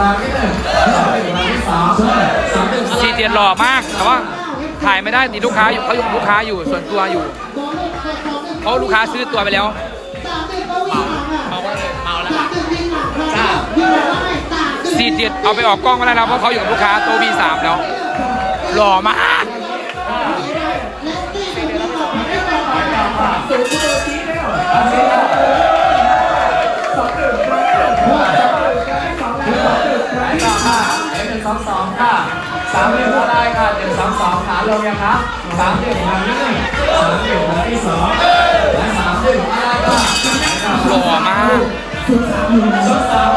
รางที่หนึ่งสามหนึ่งรางที่สามสามหนึ่งซีเจียนหล่อมากแต่ว่าถ่ายไม่ได้ติดลูกค้าอยู่เขาอยู่ลูกค้าอยู่ส่วนตัวอยู่เพราะลูกค้าซื้อตัวไปแล้วเมาเมาแล้วซีเจียนเอาไปออกกล้องไม่ได้แล้วเพราะเขาอยู่กับลูกค้าโตวีสามแล้ว หล่อมากค่ะ สามหนึ่งก็ได้ค่ะหนึ่งสามสองขาลงยังครับสามหนึ่งรางที่หนึ่งสามหนึ่งรางที่สองและสามหนึ่งก็ไรค่ะหล่อมากชุดสาม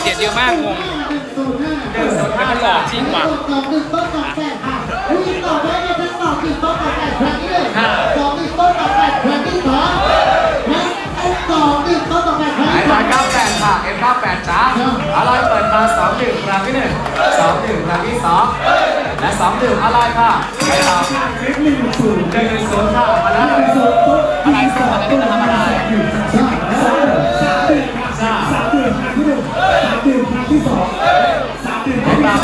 เชียร์ซีเจียนเยอะมากงงมันหล่อจริงว่ะไอ้ร้อยเก้าแปดค่ะ F เก้าแปดจ้าอะไรเปิดมาสองหนึ่งครั้งที่หนึ่งสองหนึ่งครั้งที่สองและสองหนึ่งอะไรค่ะไปต่อหนึ่งศูนย์หนึ่งศูนย์ค่ะมาแล้วหนึ่งศูนย์ปุ๊บอะไรส่งอะไรที่ทำอะไร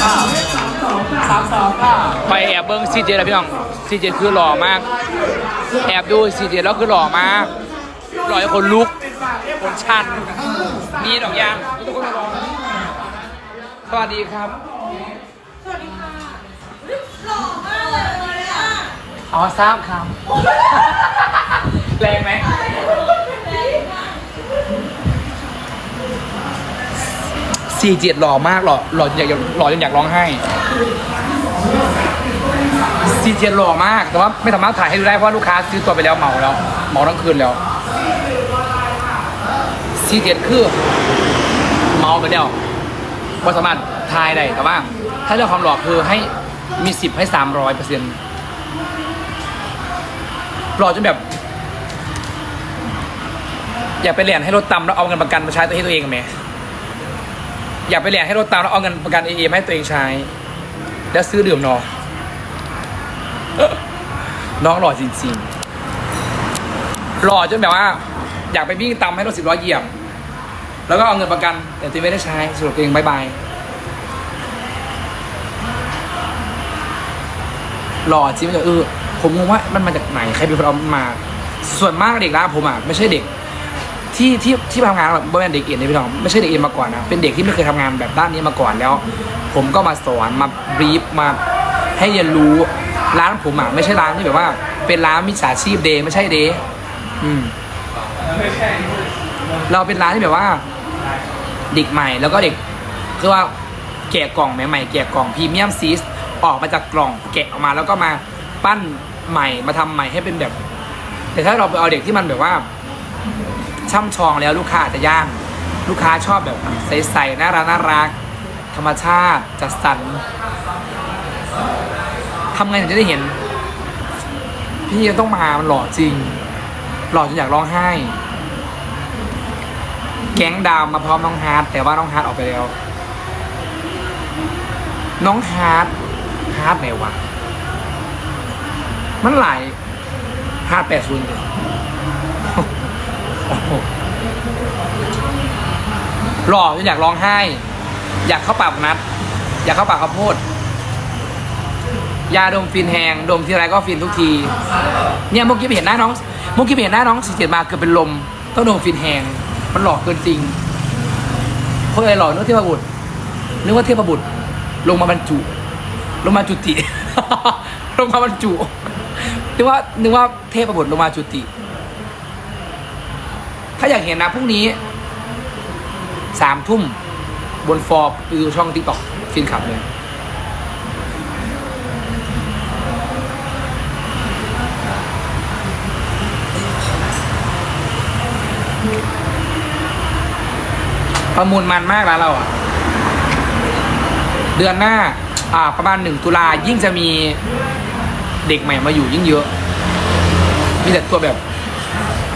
ครั้งที่สามสองค่ะสามสองค่ะไปแอบเบิ้งซีเจียนเลยพี่น้องซีเจคือหล่อมาก แอบดูซีเจแล้วคือหล่อมากหล่อให้คนลุก คนชัน มีดอกยางทุกคนรอสวัสดีครับ สวัสดีค่ะหล่อมากเลยอ๋อทราบครับ แรงไหม ซีเจียนหล่อมากหล่อหล่อจนอยากหล่อจนอยากร้องไห้ซีเจียนหล่อมาก แต่ว่าไม่สามารถถ่ายให้ดูได้เพราะลูกค้าซื้อตัวไปแล้วเหมาแล้วเหมาทั้งคืนแล้วซีเจียนคือเมาไปแล้วว่สามารถทายได้แต่ว่า ถ้าเรื่องความหล่อคือให้มีสิบให้สามร้อยเปอร์เซ็นต์หล่อจนแบบ อย่าไปเรียนให้รถตำแล้วเอาเงินประกันมาใช้ตัวให้ตัวเองกันไหม อย่าไปเรียนให้รถตำแล้วเอาเงินประกันเอเอให้ตัวเองใช้ แล้วซื้อดื่มนอนน้องหล่อจริงๆ หล่อจนแบบว่า อยากไปวิ่งตำให้รถสิบล้อเหยียบ แล้วก็เอาเงินประกัน แต่ตัวเองไม่ได้ใช้สรุปตัวเองบายบายหล่อจริงเลยเออผมงงว่ามันมาจากไหนใครเป็นคนเอามา ส่วนมากเด็กร้านผมอะไม่ใช่เด็ก ที่ที่ที่ทำงานแบบไม่เป็นเด็กเอ็นนะพี่น้องไม่ใช่เด็กเอ็นมาก่อนนะเป็นเด็กที่ไม่เคยทำงานแบบด้านนี้มาก่อนแล้ว ผมก็มาสอนมาบรีฟมาให้เรียนรู้ร้านผมอะไม่ใช่ร้านที่แบบว่า เป็นร้านมิจฉาชีพเดย์ไม่ใช่เดย์อืมเราเป็นร้านที่แบบว่า เด็กใหม่แล้วก็เด็กคือว่าแกะกล่องใหม่ๆแกะกล่องพรีเมียมซีสออกมาจากกล่องแกะออกมาแล้วก็มาปั้นใหม่มาทำใหม่ให้เป็นแบบ แต่ถ้าเราไปเอาเด็กที่มันแบบว่า ช่ำชองแล้วลูกค้าอาจจะย่าง ลูกค้าชอบแบบใสๆน่ารักน่ารัก ธรรมชาติจัดสรรทำไงถึงจะได้เห็น พี่ยังต้องมามันหล่อจริง หล่อจนอยากร้องไห้ แก๊งดาวมาพร้อมน้องฮาร์ดแต่ว่าน้องฮาร์ดออกไปแล้ว น้องฮาร์ดฮาร์ดไหนวะมันหลายฮาร์ดแปดศูนย์ หล่อจนอยากร้องไห้ อยากเข้าปากนัด อยากเข้าปากข้าวโพด ยาดมฟินแหงดมทีไรก็ฟินทุกที เนี่ยเมื่อกี้ไปเห็นหน้าน้องเมื่อกี้ไปเห็นหน้าน้องสีเจ็ดมาเกือบเป็นลม ต้องดมฟินแหงมันหลอกเกินจริงคนอะไรหล่อนึกว่าเทพบุตรนึกว่าเทพบุตร ลงมาบรรจุ ลงมาจุติ ลงมาบรรจุนึกว่านึกว่าเทพบุตรลงมาจุติ ถ้าอยากเห็นนะพรุ่งนี้สามทุ่มบนฟอร์ไปดูช่องติ๊กต็อกฟินขับเลยประมูลมันมากแล้วเราอะ เดือนหน้า อ่า ประมาณหนึ่งตุลายิ่งจะมีเด็กใหม่มาอยู่ยิ่งเยอะ มีแต่ตัวแบบ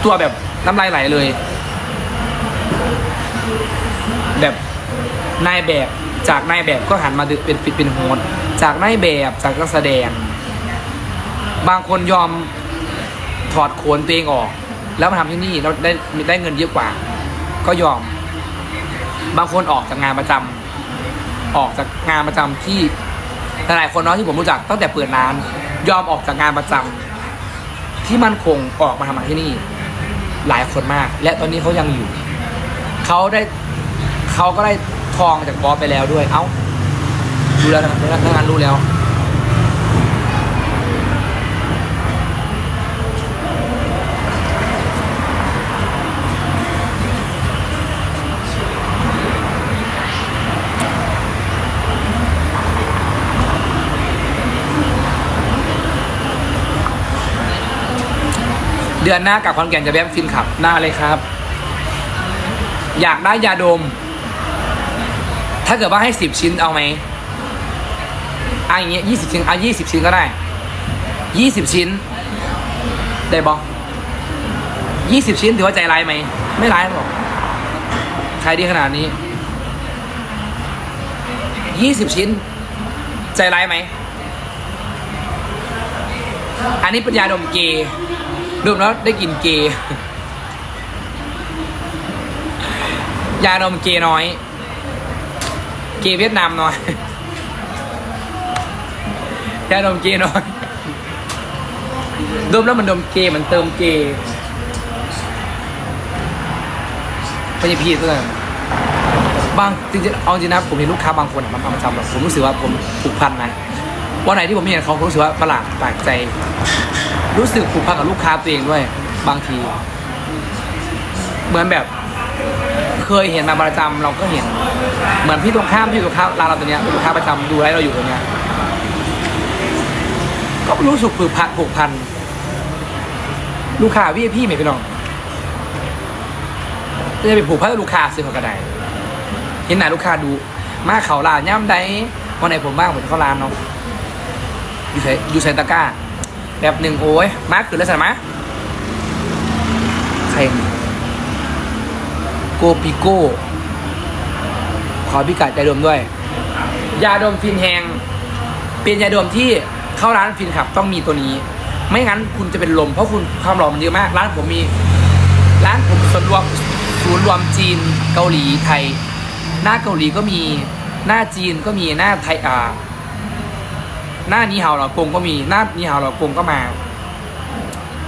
ตัวแบบ น้ำลายไหลเลย แบบนายแบบจากนายแบบก็หันมาเป็นเป็นเป็นโฮสจากนายแบบจากนักแสดง บางคนยอมถอดโขนตัวเองออก แล้วมาทำที่นี่แล้วได้ได้เงินเยอะกว่า ก็ยอม บางคนออกจากงานประจำออกจากงานประจำที่หลายคนเนาะที่ผมรู้จักตั้งแต่เปิดร้าน ยอมออกจากงานประจำที่มั่นคงออกมาทำงานที่นี่ หลายคนมาก และตอนนี้เขายังอยู่ เขาได้เขาก็ได้ทองจากบอสไปแล้วด้วย เอ้ารู้แล้วนะพนักงานรู้แล้ว เดือนหน้ากับคอนแก่นจะแวะฟินขับหน้าเลยครับ อยากได้ยาดม ถ้าเกิดว่าให้สิบชิ้นเอาไหมอะอย่างเงี้ยยี่สิบชิ้นเอายี่สิบชิ้นก็ได้ยี่สิบชิ้น ได้บอกยี่สิบชิ้นถือว่าใจร้ายไหม ไม่ร้ายหรอกขายดีขนาดนี้ยี่สิบชิ้น ใจร้ายไหม อันนี้เป็นยาดมเกย์ ดมแล้วได้กลิ่นเกย์ยาดมเกย์น้อย เกย์เวียดนามน้อย ยาดมเกย์น้อย ดมแล้วมันดมเกย์มันเติมเกย์ไม่ใช่พี่ตัวนั้นบางจริงๆเอาจริงนะผมเห็นลูกค้าบางคนมันทำประจำแบบผมรู้สึกว่าผมผูกพันนะวันไหนที่ผมเห็นเขาผมรู้สึกว่าประหลาดแปลกใจ รู้สึกผูกพันกับลูกค้าตัวเองด้วย บางที เหมือนแบบ เคยเห็นมาประจำเราก็เห็น เหมือนพี่ตรงข้ามพี่ตรงข้ามร้านเราตัวเนี้ยเป็นลูกค้าประจำดูแลเราอยู่ตัวเนี้ยก็รู้สึกผูกพันผูกพันลูกค้าพี่พี่ไม่ไปลองจะไปผูกพันกับลูกค้าซื้อของกระไดเห็นหน้าลูกค้าดู มาเขาร้านย่ำใดวันไหนผมบ้างผมจะเข้าร้านเนาะอยู่ใส่อยู่ใส่ตะกร้า แบบหนึ่งโอ้ยมาขึ้นแล้วใส่มาใครโกปิโก้ ขอพิกัดยาดมด้วย ยาดมฟินแหงเป็นยาดมที่เข้าร้านฟินขับต้องมีตัวนี้ ไม่งั้นคุณจะเป็นลมเพราะคุณความร้อนมันเยอะมาก ร้านผมมี ร้านผมส่วนรวมศูนย์รวมจีนเกาหลีไทย หน้าเกาหลีก็มีหน้าจีนก็มีหน้าไทยอ่า หน้านีเฮาเหล่ากงก็มีหน้านีเฮาเหล่ากงก็มา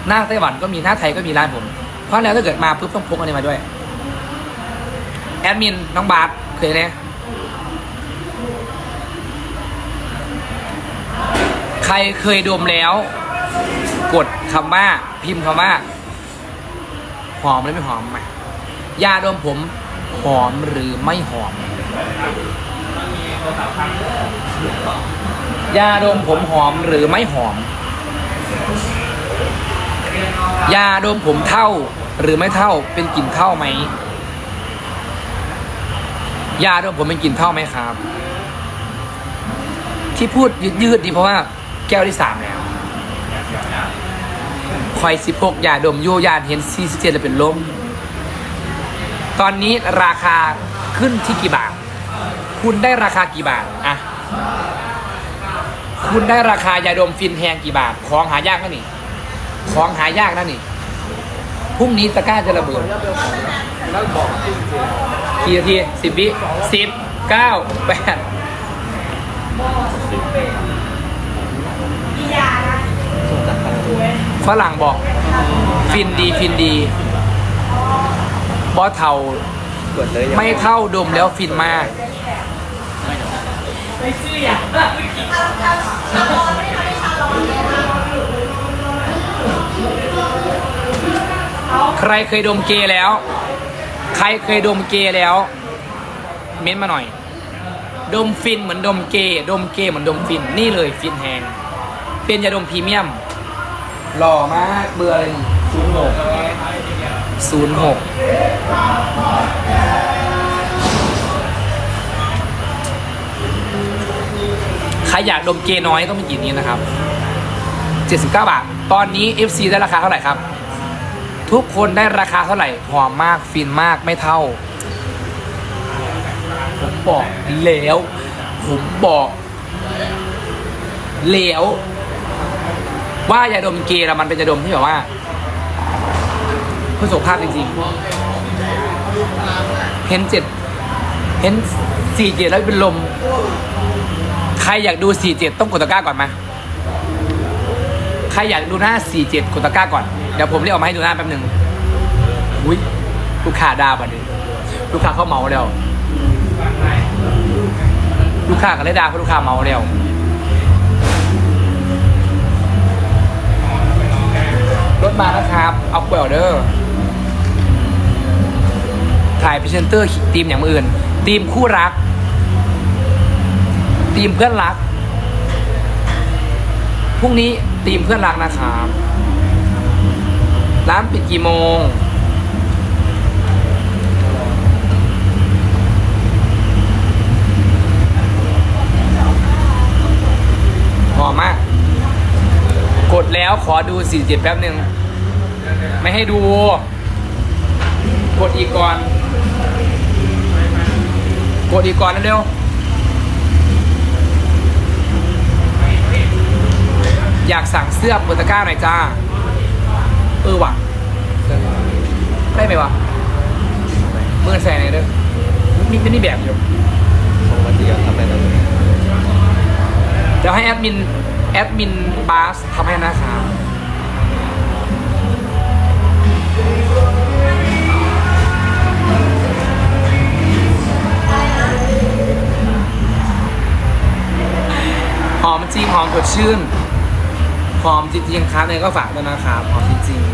หน้าไต้หวันก็มีหน้าไทยก็มีร้านผม เพราะแล้วถ้าเกิดมาปุ๊บต้องพกอันนี้มาด้วย แอดมินน้องบาสเคยเนี่ยใครเคยดมแล้ว กดคำว่า พิมพ์คำว่า หอมหรือไม่หอมไหมายาดมผมหอมหรือไม่หอม ยาดมผมหอมหรือไม่หอม ยาดมผมเท่าหรือไม่เท่าเป็นกลิ่นเท่าไหม ยาดมผมเป็นกลิ่นเท่าไหมครับ ที่พูดยืดๆดีเพราะว่าแก้วที่สามแล้วคอยสิพกยาดมโยยานเห็นซีซิเจนแล้วเป็นลมตอนนี้ราคาขึ้นที่กี่บาท คุณได้ราคากี่บาทอะ คุณได้ราคายาดมฟินแฮงกี่บาท ของหายากนะนี่ ของหายากนะนี่ พรุ่งนี้ตะกร้าจะระเบิดกี่นาทีสิบวิสิบเก้าแปดฝรั่งบอก ฟินดีฟินดีบอสเทาไม่เท่าดมแล้วฟินมาก ใครเคยดมเกย์แล้ว ใครเคยดมเกย์แล้ว เม้นมาหน่อย ดมฟินเหมือนดมเกย์ดมเกย์เหมือนดมฟิน นี่เลยฟินแฮงเป็นยาดมพรีเมียม หล่อมาก เบอร์อะไรศูนย์หกศูนย์หก รอยากดมเกน้อยต้องเป็นกลิ่นนี้นะครับ 79 บาท ตอนนี้ FC ได้ราคาเท่าไหร่ครับ ทุกคนได้ราคาเท่าไหร่หอมมากฟินมากไม่เท่า ผมบอกแล้ว ผมบอกแล้วว่ายาดมเกย์อะมันเป็นยาดมที่แบบว่าเพื่อสุขภาพจริงๆ เห็นเจ็ด เห็นสี่เจ็ดแล้วเป็นลม ใครอยากดูสี่เจ็ดต้องกดตะกร้าก่อนไหมใครอยากดูหน้าสี่เจ็ดกดตะกร้าก่อน เดี๋ยวผมเรียกออกมาให้ดูหน้าแป๊บหนึ่งอุ้ยลูกค้าดาบัดนี้ลูกค้าเขาเมาแล้ว ลูกค้าก็เลยด่าเพราะลูกค้าเมาแล้วรถมานะครับ เอาเปล่าเด้อถ่ายพรีเซนเตอร์ทีมอย่างอื่นทีมคู่รัก ทีมเพื่อนรัก พรุ่งนี้ทีมเพื่อนรักนะครับ ร้านปิดกี่โมง หอมมาก กดแล้วขอดู47แป๊บหนึ่ง ไม่ให้ดู กดอีกก่อน กดอีกก่อนเร็ว อยากสั่งเสื้อเปิดตะกร้าหน่อยจ้า เออว่ะ ได้ไหมวะเมื่อแสงไหนเด้อมีมีนี่แบบอยู่สองวันเดียวทำอะไรได้เดี๋ยวให้แอดมิน แอดมินบาสทำให้นะครับหอมจริงหอมสดชื่น หอมจริงๆครับเนี่ยก็ฝากด้วยนะครับหอมจริงๆ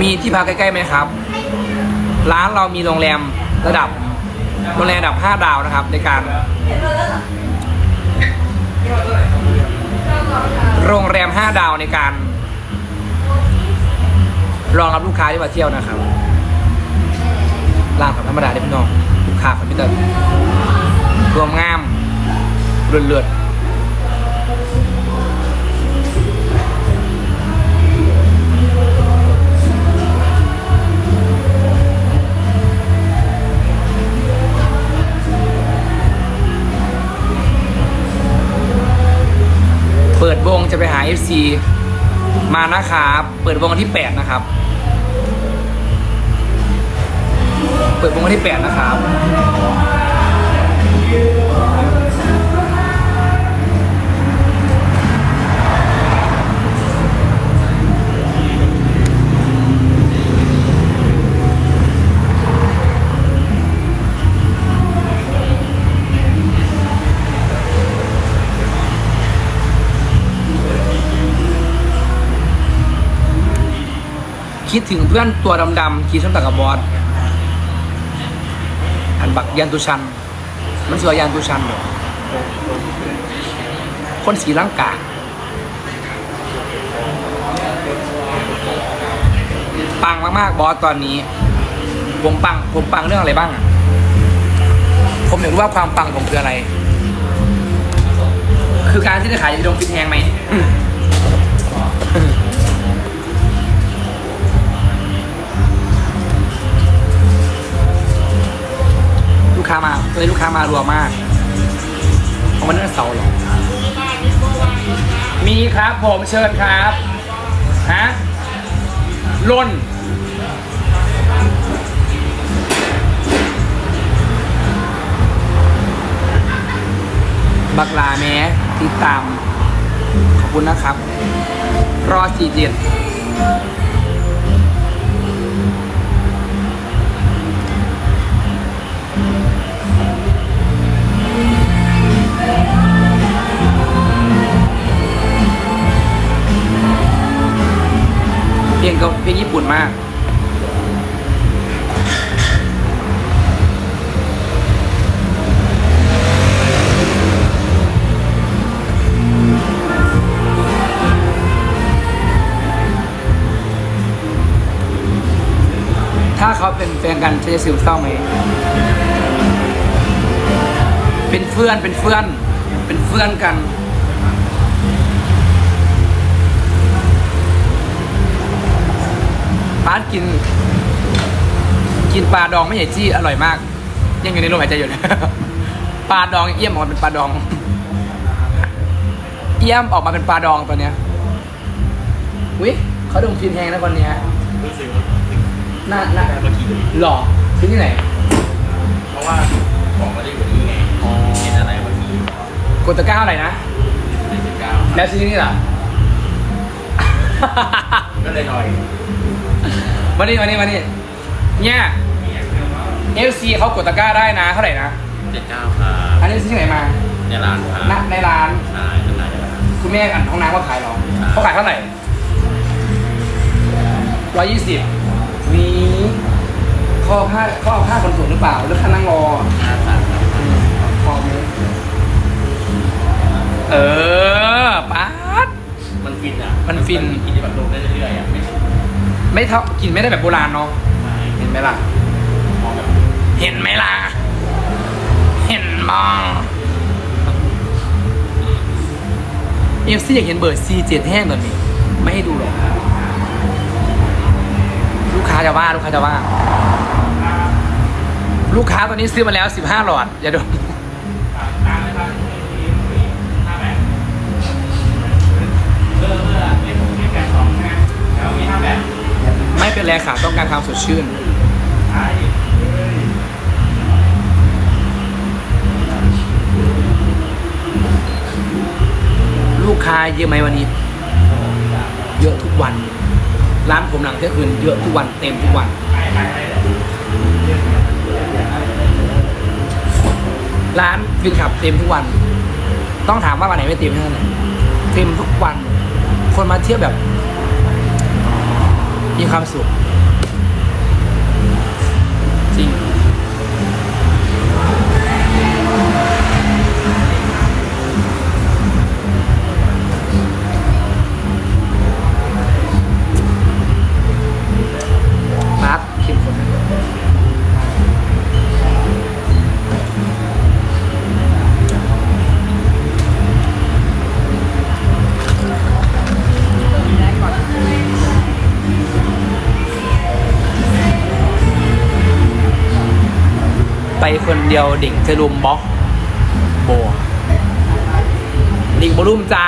มีที่พักใกล้ๆไหมครับ ร้านเรามีโรงแรมระดับ โรงแรมระดับ 5 ดาวนะครับ ในการ โรงแรม 5 ดาวในการ รองรับลูกค้าที่มาเที่ยวนะครับร้านของธรรมดาได้พี่น้องลูกค้าของพี่เตอร์รวมงามเลือดเลือดเปิดวงจะไปหา FC มานะครับ เปิดวงวันที่ 8 นะครับ ปิดวงวันที่ 8 นะครับคิดถึงเพื่อนตัวดำๆขี่ส้นตะกับบอส อันบักยันตุชัน มันสวยยันตุชันเหรอคนสีร่างกาปังมากๆบอสตอนนี้ ผมปังผมปังเรื่องอะไรบ้างอะผมอยากรู้ว่าความปังผมคืออะไร คือการที่ได้ขายยาดมฟินแฮงไหม เลยลูกค้ามารัวมากเพราะมันนั่นเสาร์เหรอมีครับผมเชิญครับฮะล่นบักลาแม้ติดตาม ขอบคุณนะครับ รอสี่เจ็ด ดมาก ถ้าเขาเป็นแฟนกันจะจะซึมเศร้าไหม เป็นเพื่อนเป็นเพื่อน เป็นเพื่อนกัน ปาร์ตกิน กินปลาดองไม่ใหญ่จี้อร่อยมาก ยังอยู่ในลมหายใจอยู่นะปลาดองเอี่ยมออกมาเป็นปลาดอง เอี่ยมออกมาเป็นปลาดองตัวเนี้ยอุ้ยเขาดมฟินแหงนะคนเนี้ยรู้สึกน่าน่าเมื่อกี้หล่อซื้อที่ไหน เพราะว่าของมันได้อยู่นี่ไงเห็นอะไรเมื่อกี้กดตะกร้าอะไรนะเจ็ดสิบเก้าแล้วซื้อที่นี่ล่ะ ก็เลยหน่อย มานี่มานี่มานี่เนี่ยเอฟซีเขากดตะกร้าได้นะเท่าไหร่นะเจ็ดเก้าครับอันนี้ซื้อที่ไหนมาในร้านครับณในร้านใช่ข้างในร้าน คุณแม่อันห้องน้ำว่าขายเหรอใช่ เขาขายเท่าไหร่ร้อยยี่สิบนี้เขาเอาผ้าเขาเอาผ้าขนส่งหรือเปล่าหรือค่านั่งรอ ห้าสามครับพอไหมเออป๊าดมันฟินอะมันฟิน กินได้แบบลงได้เรื่อยๆอะ ไม่ไม่เท่ากินไม่ได้แบบโบราณเนาะไม่เห็นไหมล่ะมองแบบเห็นไหมล่ะ เห็นมองเอฟซีอยากเห็นเบอร์ซีเจ็ดแห้งแบบนี้ ไม่ให้ดูหรอกลูกค้าจะว่าลูกค้าจะว่า ลูกค้าตอนนี้ซื้อมาแล้วสิบห้าหลอด อย่าดม ไม่เป็นไรค่ะต้องการความสดชื่น ลูกค้าเยอะไหมวันนี้ เยอะทุกวัน ร้านผมหลังเที่ยงคืนเยอะทุกวันเต็มทุกวัน ร้านฟินขับเต็มทุกวัน ต้องถามว่าวันไหนไม่เต็มเท่านั้นเต็มทุกวัน คนมาเที่ยวแบบ มีความสุข จริง ไปคนเดียวดิ่งจะรุมบล็อกโบดิ่งบลุ่มจ้า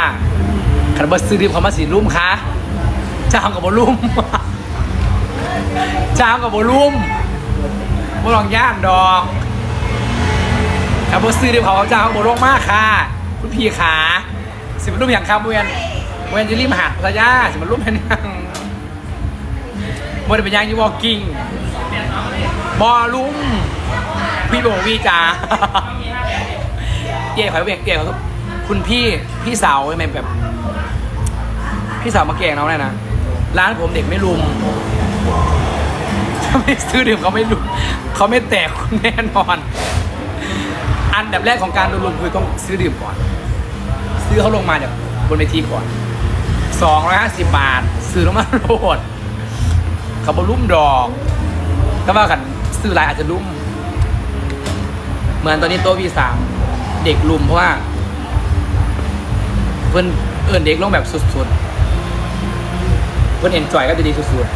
ขันบัซื้อดิบเขามาสีรุ่มคะจ้างกับบลุ่มจ้างกับบลุ่มบลองย่านดอกขันบัซื้อดิบเขาจ้างกับบลุ่มมากค่ะ คุณพี่ขาสิบรุ่มอย่างครับเวียนเวียนจะรีบหักระยะสิบรุ่มเป็นยังบ่ได้เป็นยังยูวอลกิ้งบอลุ่ม พี่โบวี่จ้าเก๋ขอเบียกเก๋ขอยคุณพี่พี่สาวใช่ไมแบบ พี่สาวมาแกล้งน้องเลยนะร้านผมเด็กไม่รุมถ้าไม่ซื้อดื่มเขาไม่รุมเขาไม่แตกคุณแน่นอน อันดับแรกของการโดนรุมคือต้องซื้อดื่มก่อน ซื้อเขาลงมาจากบนเวทีก่อนสองร้อยห้าสิบบาท ซื้อลงมาโหลดเขาบอลุ่มดอกก็ว่ากันซื้อหลายอาจจะลุ่ม มือนตอนนี้โต๊ะวีสามเด็กลุมเพราะว่า เพื่อนเอื่นเด็กลงแบบสุดๆ เพื่อนเอ็นจอยก็จะดีสุดๆ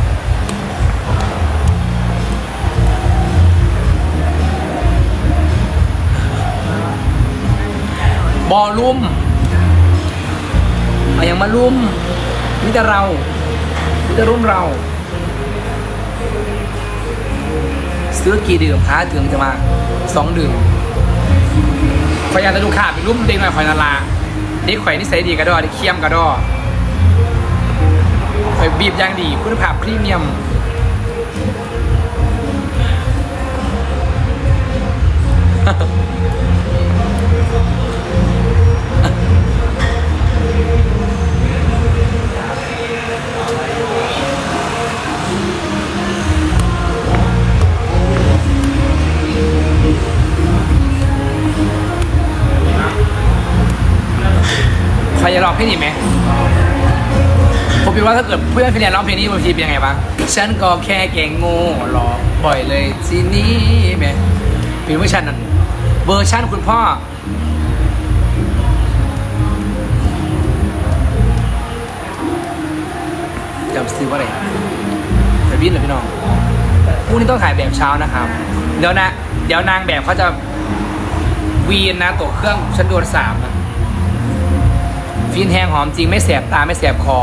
บอลุ่มอาย่างมาลุ่มมิแต่เรามิแต่รุ่มเรา ซื้อกี่ดื่มคะถึงจะมาสองดื่ม ขอยอยากจะดูข่าวเป็นรูปเด็กหน่อยขอยนาลาเด็กข่อยนิสัยดีกระดอเด็กเคียมกระดอข่อยบีบยางดีคุณภาพพรีเมียม ใครจะร้องเพลงนี้ไหมผมคิดว่าถ้าเกิดเพื่อนฟินแลนด์ร้องเพลงนี้บางทีเป็นยังไงบ้างฉันก็แค่เก่งโง่หลอกบ่อยเลยทีนี้แหมเป็นเวอร์ชันนั้นเวอร์ชันคุณพ่อจำซื้อว่าอะไรไปบินเหรอพี่น้องพรุ่งนี้ต้องถ่ายแบบเช้านะครับ เดี๋ยวนะ เดี๋ยวนางแบบเขาจะวีนนะตัวเครื่องชั้นโดนสามนะ ฟินแห้งหอมจริงไม่แสบตาไม่แสบคอ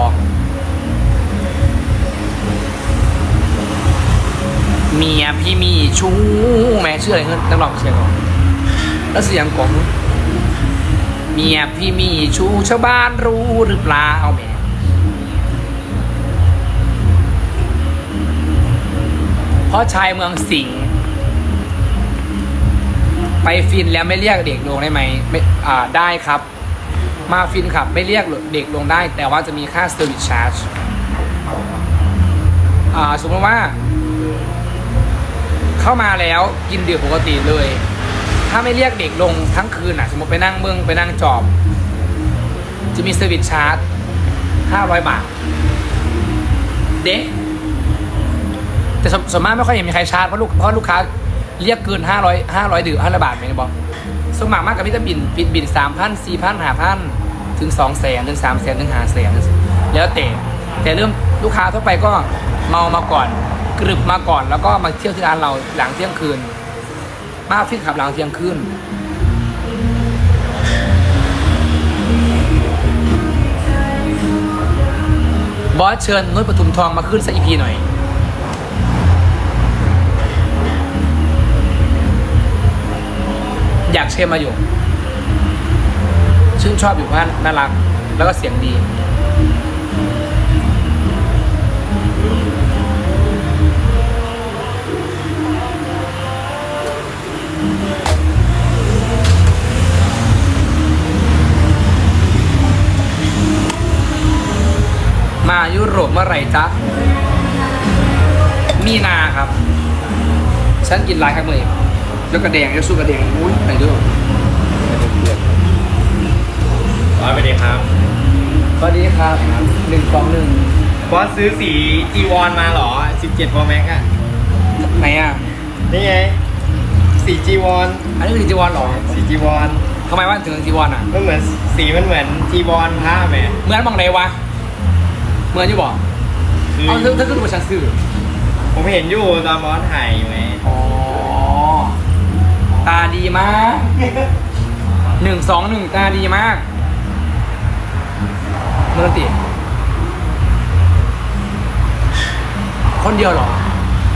เมียพี่มีชู้แม่ชื่ออะไรเงี้ยนักร้องเชียงของแล้วเสียงของเมียพี่มีชู้ชาวบ้านรู้หรือเปล่าแม่เพราะชายเมืองสิงห์ไปฟินแล้วไม่เรียกเด็กลงได้ไหมไม่อ่าได้ครับ มาฟินครับไม่เรียกเด็กลงได้ แต่ว่าจะมีค่าเซอร์วิสชาร์จสมมติว่า เข้ามาแล้วกินดื่มปกติเลย ถ้าไม่เรียกเด็กลงทั้งคืนอะ สมมติไปนั่งเมืองไปนั่งจอบ จะมีเซอร์วิสชาร์จ500 บาท เด็กแต่ส่วนมากไม่ค่อยเห็นมีใครชาร์จเพราะลูกเพราะลูกค้าเรียกเกิน 500 500ดื่ม500บาทไหมบอกสวนมากมากกับพี่จะบินบินบิน3 0 0 0 4 0 0 0 5,000 ถึง2 0 0 0 0 0ถึง3 0 0 0 0ถึง5 0 0 0 0แล้วแต่แต่เริ่มลูกค้าทั่วไปก็เมามาก่อนกรึบมาก่อน แล้วก็มาเที่ยวที่ร้านเราหลังเที่ยงคืน มาฟิตขับหลังเที่ยงคืนบอสเชิญนุ้ยปทุมทองมาขึ้นสักอีพีหน่อย อยากเชิญมาอยู่ ชื่นชอบอยู่ว่าน่ารัก แล้วก็เสียงดี มายุโรปเมื่อไหร่จ๊ะ มีนาครับ ฉันกินลายครั้งเลยแล้วกระแดงแล้วสู้กระแดงอุ้ยไหนด้วย ร้อยไปดีครับสวัสดีครับหนึ่งสองหนึ่งบอสซื้อสีจีวอนมาเหรอ 17 Pro Max อะ ไหนอะ นี่ไง สีจีวอนอันนี้คือจีวรเหรอสีจีวอนทำไมว่าถึงจีวรอะ มันเหมือนสีมันเหมือนจีวอนผ้าแหมเหมือนมองไหนวะ เหมือนอยู่บอกคือ เอาถ้าถ้าขึ้นบนชั้นสื่อผมเห็นอยู่ตอนบอสถ่ายอยู่ไหมอ๋อ ตาดีมากหนึ่งสองหนึ่งตาดีมาก เมื่อติ คนเดียวหรอ